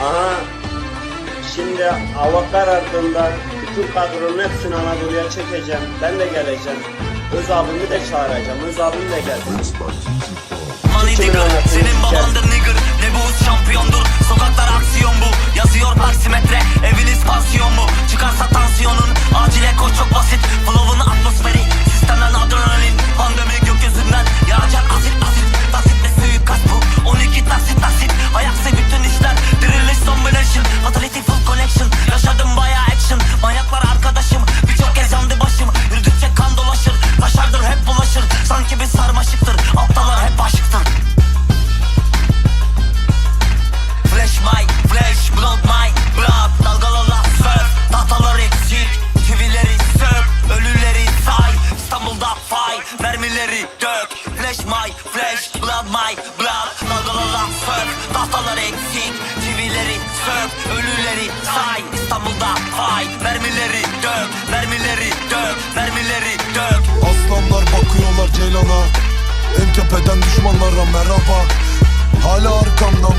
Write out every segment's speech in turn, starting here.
Aha şimdi hava karardığında bütün kadronun hepsini Anadolu'ya çekeceğim. Ben de geleceğim. Öz abimi de çağıracağım. Öz abim de gelsin. Senin babandır nigger Mermileri dök. Flash my flash blood my blood. Dalgalarla surf Tahtaları eksik. Çivileri sök Ölüleri say. İstanbul'da fay. Mermileri dök Mermileri dök Mermileri dök. Aslanlar bakıyorlar Ceylan'a. En tepeden düşmanlara merhaba. Hala arkamdan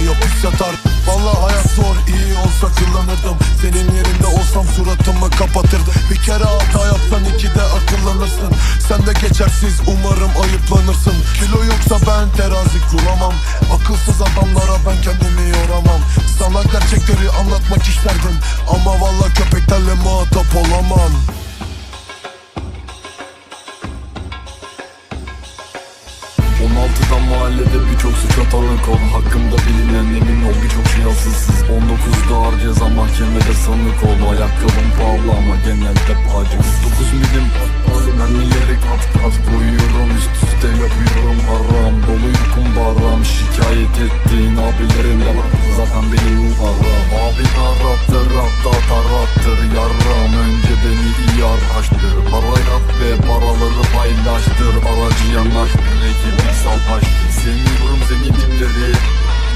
ay hapis yatar Vallahi hayat zor iyi olsa kullanırdım. Senin yerinde olsam suratımı kapatırdım. Bir kere hata yapsan iki de akıllanırsın. Sen de geçersiz umarım ayıplanırsın. Kilo yoksa ben terazi kuramam On altıdan mahallede birçok suç atalık ol Hakkımda bilinen emin ol birçok şey asılsız. 19'da ağır ceza mahkemede sanık ol Ayakkabım pahalı ama genelde pacız 9 milim mermileri kat kat koyuyorum. Üst Sırrı paylaştır aracı yanar Hele ki piksel taş Seviyorum zenginimleri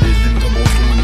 Elimde bozgunun